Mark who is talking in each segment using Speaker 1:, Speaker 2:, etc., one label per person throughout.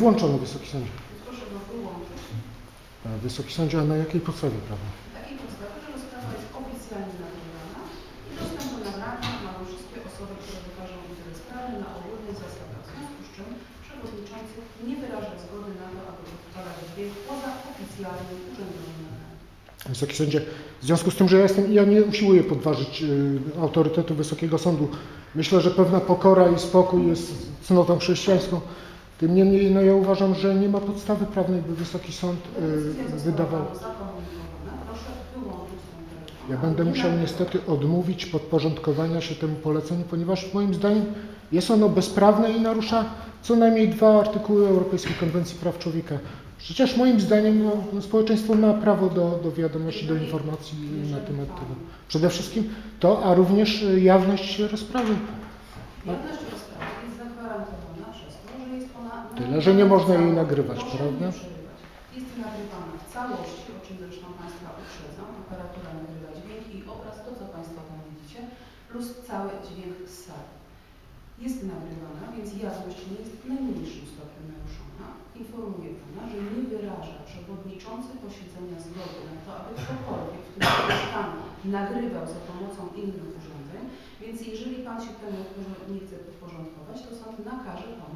Speaker 1: włączony, Wysoki Sądzie.
Speaker 2: Proszę go wyłączyć.
Speaker 1: Wysoki Sądzie, a na jakiej podstawie prawnej?
Speaker 2: Takiej podstawy, że rozprawa jest oficjalnie nagrywana i dostęp do nagrania mają wszystkie osoby, które wykażą interes prawny na ogólnych zasadach, w związku z czym przewodniczący nie wyraża zgody na to, aby odtwarzać dźwięk poza oficjalnym urzędowym.
Speaker 1: Wysoki Sądzie, w związku z tym, że ja jestem, ja nie usiłuję podważyć y, autorytetu Wysokiego Sądu. Myślę, że pewna pokora i spokój jest cnotą chrześcijańską. Tym niemniej, no ja uważam, że nie ma podstawy prawnej, by Wysoki Sąd y, wydawał. Ja będę musiał niestety odmówić podporządkowania się temu poleceniu, ponieważ moim zdaniem jest ono bezprawne i narusza co najmniej dwa artykuły Europejskiej Konwencji Praw Człowieka. Przecież moim zdaniem no, społeczeństwo ma prawo do, do wiadomości, do informacji na temat tego. Przede wszystkim to, a również y, jawność rozprawy.
Speaker 2: Jawność rozprawy jest zagwarantowana
Speaker 1: Tyle, że nie można jej nagrywać, prawda?
Speaker 2: Jest nagrywana w całości, o czym zresztą Państwa uprzedzam. Aparatura nagrywa dźwięk i obraz, to co Państwo tam widzicie, plus cały dźwięk z sali. Jest nagrywana, więc jawność nie jest w najmniejszym stopniu naruszona. Informuję Pana, że nie wyraża przewodniczący posiedzenia zgody na to, aby ktokolwiek w tym mieszkaniu nagrywał za pomocą innych urządzeń, więc jeżeli Pan się temu nie chce podporządkować, to sąd nakaże Panu.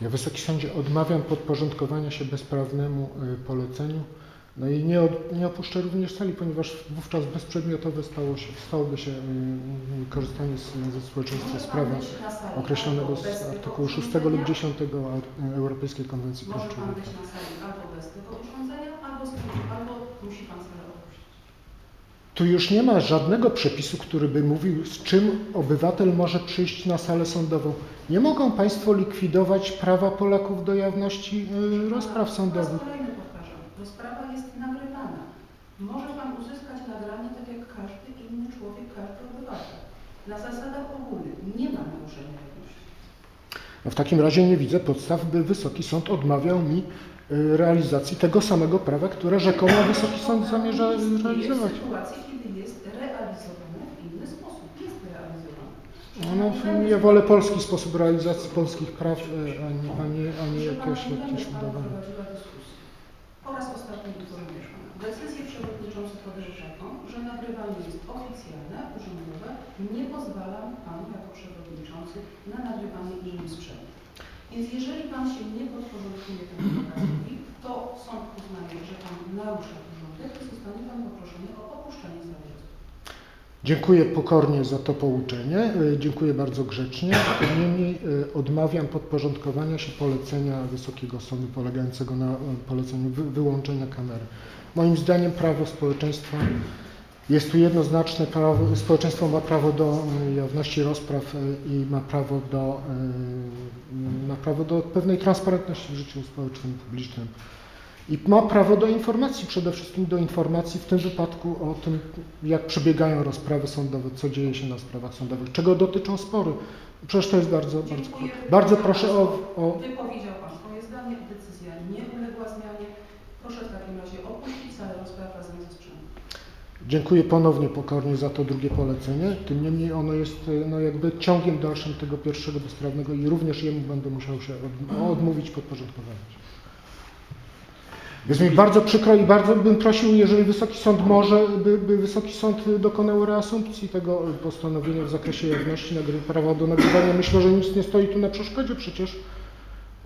Speaker 1: Ja Wysoki Sądzie odmawiam podporządkowania się bezprawnemu y, poleceniu. No i nie, od, nie opuszczę również sali, ponieważ wówczas bezprzedmiotowe stało się, stałoby się y, y, korzystanie z, ze społeczeństwa
Speaker 2: Może
Speaker 1: z
Speaker 2: Pan
Speaker 1: prawa określonego z artykułu 6
Speaker 2: urządzenia,
Speaker 1: lub 10 Ar- Europejskiej Konwencji
Speaker 2: Może
Speaker 1: Praw
Speaker 2: Pan
Speaker 1: Człowieka.
Speaker 2: być na sali albo bez tego urządzenia, albo, albo musi Pan.
Speaker 1: Tu już nie ma żadnego przepisu, który by mówił, z czym obywatel może przyjść na salę sądową. Nie mogą Państwo likwidować prawa Polaków do jawności y, rozpraw
Speaker 2: Po
Speaker 1: sądowych.
Speaker 2: raz kolejny powtarzam, rozprawa jest nagrywana. Może Pan uzyskać nagranie tak jak każdy inny człowiek, każdy obywatel. Na zasadach ogólnych nie ma naruszenia jawności.
Speaker 1: No w takim razie nie widzę podstaw, by Wysoki Sąd odmawiał mi y, realizacji tego samego prawa, które rzekomo Wysoki Sąd zamierza realizować.
Speaker 2: w sytuacji, kiedy jest realizowane w inny sposób. Jest realizowane.
Speaker 1: No, ja wolę polski sposób realizacji polskich praw, y, a nie, a nie, a nie jakieś
Speaker 2: panu
Speaker 1: udawane.
Speaker 2: Po raz ostatni informuję pana. Decyzję przewodniczący podjął taką, że nagrywanie jest oficjalne, urzędowe. Nie pozwalam panu jako przewodniczący na nagrywanie innym sprzętu. Więc jeżeli pan się nie podporządkuje temu nakazowi, to sąd uznaje, że pan narusza porządek i zostanie pan poproszony o.
Speaker 1: Dziękuję pokornie za to pouczenie, y, dziękuję bardzo grzecznie. Niemniej y, odmawiam podporządkowania się polecenia Wysokiego Sądu polegającego na y, poleceniu wy, wyłączenia kamery. Moim zdaniem prawo społeczeństwa jest tu jednoznaczne. Prawo, społeczeństwo ma prawo do jawności rozpraw i ma prawo do, ma prawo do pewnej transparentności w życiu społecznym, publicznym. I ma prawo do informacji, przede wszystkim do informacji w tym wypadku o tym, jak przebiegają rozprawy sądowe, co dzieje się na sprawach sądowych, czego dotyczą spory. Przecież to jest bardzo, bardzo, bardzo proszę o, o
Speaker 2: Wypowiedział Pan swoje zdanie, decyzja nie uległa zmianie. Proszę w takim razie opuścić salę rozpraw razem ze sprzętem.
Speaker 1: Dziękuję ponownie pokornie za to drugie polecenie. Tym niemniej ono jest y, no, jakby ciągiem dalszym tego pierwszego bezprawnego i również jemu będę musiał się od, odmówić podporządkowania. Jest mi bardzo przykro i bardzo bym prosił, jeżeli Wysoki Sąd może, by, by Wysoki Sąd dokonał reasumpcji tego postanowienia w zakresie jawności prawa do nagrywania. Myślę, że nic nie stoi tu na przeszkodzie przecież.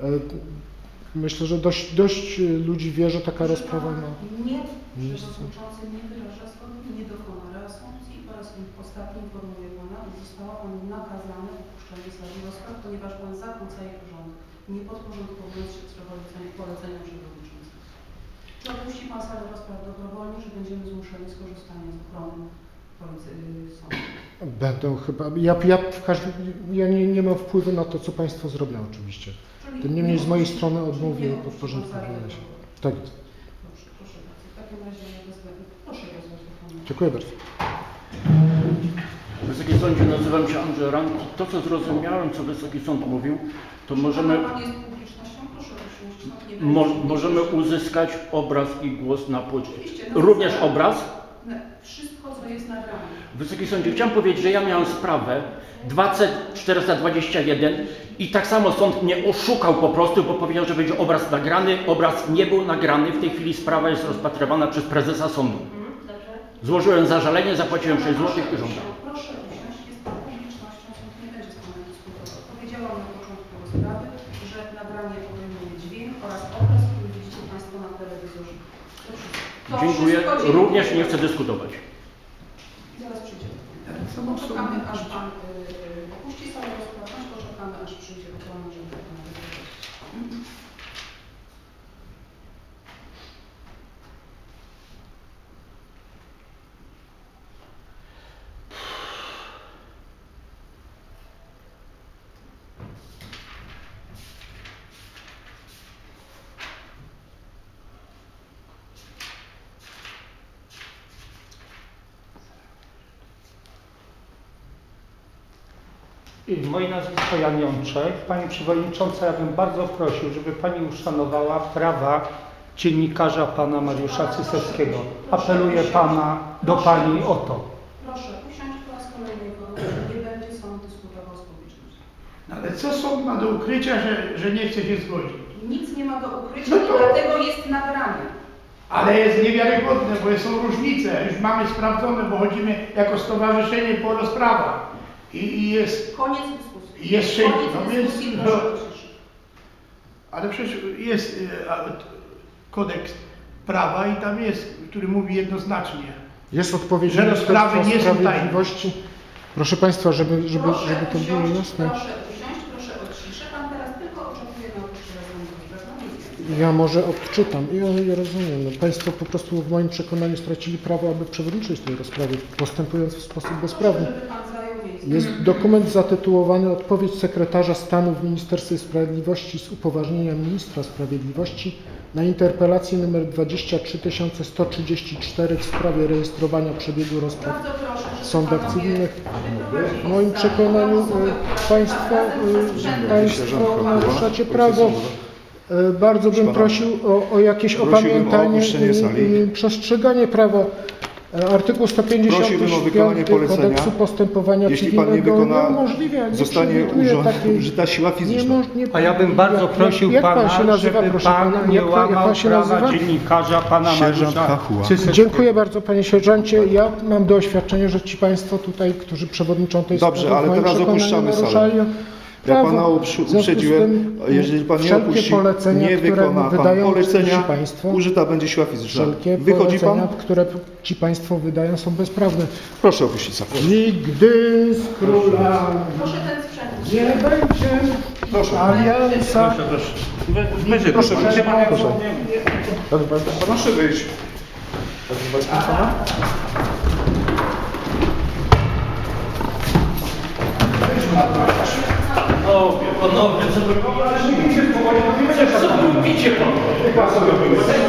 Speaker 1: E, Myślę, że dość, dość ludzi wie, że taka rozprawa ma.
Speaker 2: Nie, przewodniczący nie wyraża zgody, nie dokona reasumpcji i po raz ostatni informuję pana, została pan nakazane opuszczenie sali rozpraw, ponieważ pan zakłóca jej porządek, nie podporządkowując się poleceniom przewodniczącego. Czy opuści pan salę rozpraw dobrowolnie, że będziemy zmuszeni z korzystania z ochrony y, sądu?
Speaker 1: Będą chyba. Ja, ja, w każdym, ja nie, nie mam wpływu na to, co Państwo zrobią oczywiście.
Speaker 2: Czyli
Speaker 1: Tym niemniej z mojej strony odmówię podporządkowania się. Tak jest.
Speaker 2: Dobrze, proszę bardzo. W takim razie ja wezmę, proszę.
Speaker 1: Dziękuję bardzo.
Speaker 3: Wysoki Sądzie, nazywam się Andrzej Ranki. To, co zrozumiałem, co Wysoki Sąd mówił, to możemy,
Speaker 2: Pan jest publicznością,
Speaker 3: mo, możemy uzyskać obraz i głos na płycie.
Speaker 2: Na
Speaker 3: Również
Speaker 2: zasadach-
Speaker 3: obraz?
Speaker 2: Ne- Wszystko co jest nagrane.
Speaker 3: Wysoki Sądzie, chciałem powiedzieć, że ja miałem sprawę 20421 i tak samo sąd mnie oszukał po prostu, bo powiedział, że będzie obraz nagrany. Obraz nie był nagrany. W tej chwili sprawa jest rozpatrywana przez prezesa sądu. Złożyłem zażalenie, zapłaciłem 6 zł i żądam.
Speaker 2: Proszę usiąść, jest publicznością, sąd nie będzie z panem dyskutował. Powiedziałam na początku rozprawy,
Speaker 3: Dziękuję. Również nie chcę dyskutować.
Speaker 2: Zaraz przyjdziemy.
Speaker 4: Mam
Speaker 2: Poczekamy, aż pan y, y, opuści salę rozprawną, poczekamy, aż przyjdzie żeby
Speaker 4: Moje nazwisko Jan Jączek. Pani Przewodnicząca, ja bym bardzo prosił, żeby Pani uszanowała prawa dziennikarza Pana Mariusza Cysewskiego. Apeluję Pana do Pani o to.
Speaker 2: Proszę usiąść po raz kolejny że nie będzie sąd dyskutował z publicznością.
Speaker 5: No Ale co sąd ma do ukrycia, że, że nie chce się zgodzić?
Speaker 2: Nic nie ma do ukrycia
Speaker 5: No
Speaker 2: i
Speaker 5: to-
Speaker 2: dlatego jest nagranie.
Speaker 5: Ale jest niewiarygodne, bo są różnice. Już mamy sprawdzone, bo chodzimy jako stowarzyszenie po rozprawach. I, i jest,
Speaker 2: Koniec dyskusji.
Speaker 5: Jest sześć-
Speaker 2: Koniec
Speaker 5: no więc-
Speaker 2: dyskusji,
Speaker 5: no.
Speaker 2: proszę usiąść.
Speaker 5: ale przecież jest kodeks prawa i tam jest, który mówi jednoznacznie.
Speaker 1: Jest odpowiedź
Speaker 5: Że rozprawy
Speaker 1: Ministerstwa
Speaker 5: nie są tajne.
Speaker 1: Proszę Państwa, żeby, żeby,
Speaker 2: Proszę
Speaker 1: żeby to było
Speaker 2: usiąść,
Speaker 1: jasne.
Speaker 2: Proszę usiąść, proszę o ciszę. Pan teraz tylko oczekuje na opuszczenie rozmowy.
Speaker 1: Ja może odczytam. Ja, ja rozumiem. No, państwo po prostu w moim przekonaniu stracili prawo, aby przewodniczyć tej rozprawie, postępując w sposób bezprawny.
Speaker 2: Żeby pan zajął miejsce.
Speaker 1: Jest dokument zatytułowany Odpowiedź sekretarza stanu w Ministerstwie Sprawiedliwości z upoważnienia ministra sprawiedliwości na interpelację nr 23134 w sprawie rejestrowania przebiegu rozpraw w sądach cywilnych. W moim przekonaniu e, Państwo, e, państwo naruszacie prawo. E, Bardzo bym prosił o, o jakieś opamiętanie i przestrzeganie prawa. E, Artykuł 155
Speaker 6: Prosiłbym o wykonanie polecenia.
Speaker 1: Kodeksu postępowania
Speaker 6: Jeśli pan nie
Speaker 1: cywilnego
Speaker 6: wykona,
Speaker 1: uniemożliwia, nie
Speaker 6: zostanie
Speaker 1: przewiduje
Speaker 6: urząd-
Speaker 1: takiej-
Speaker 6: użyta siła
Speaker 1: nie
Speaker 6: fizyczna.
Speaker 1: moż- nie-
Speaker 4: A ja bym bardzo
Speaker 1: jak-
Speaker 4: prosił
Speaker 1: jak, jak pan się
Speaker 4: Pana,
Speaker 1: nazywa,
Speaker 4: żeby
Speaker 1: proszę
Speaker 4: Pan
Speaker 1: pana?
Speaker 4: nie
Speaker 1: Jak, pan- jak
Speaker 4: łamał
Speaker 1: pan się
Speaker 4: prawa
Speaker 1: nazywa?
Speaker 4: dziennikarza Pana
Speaker 6: Sierżant
Speaker 4: Mariusza.
Speaker 1: Dziękuję bardzo panie sierżancie. Ja mam doświadczenie, że ci państwo tutaj, którzy przewodniczą tej
Speaker 6: Dobrze,
Speaker 1: sprawie, w
Speaker 6: ale
Speaker 1: moim
Speaker 6: teraz
Speaker 1: przekonaniu
Speaker 6: opuszczamy salę.
Speaker 1: naruszają
Speaker 6: Ja pana uprzedziłem, jeżeli pan nie opuści,
Speaker 1: polecenia,
Speaker 6: nie wykona pan polecenia,
Speaker 1: państwo,
Speaker 6: użyta będzie siła fizyczna.
Speaker 1: wszelkie
Speaker 6: Wychodzi
Speaker 1: polecenia,
Speaker 6: pan?
Speaker 1: które ci państwo wydają są bezprawne.
Speaker 6: Proszę opuścić salę.
Speaker 1: Nigdy z króla
Speaker 2: Proszę ten sprzęt.
Speaker 1: nie będzie
Speaker 6: Proszę.
Speaker 1: aliansa.
Speaker 6: Będzie, proszę,
Speaker 1: Proszę, proszę.
Speaker 6: Proszę wyjść.
Speaker 3: Panowie, panowie, co wy robicie? Co wy robicie, panowie?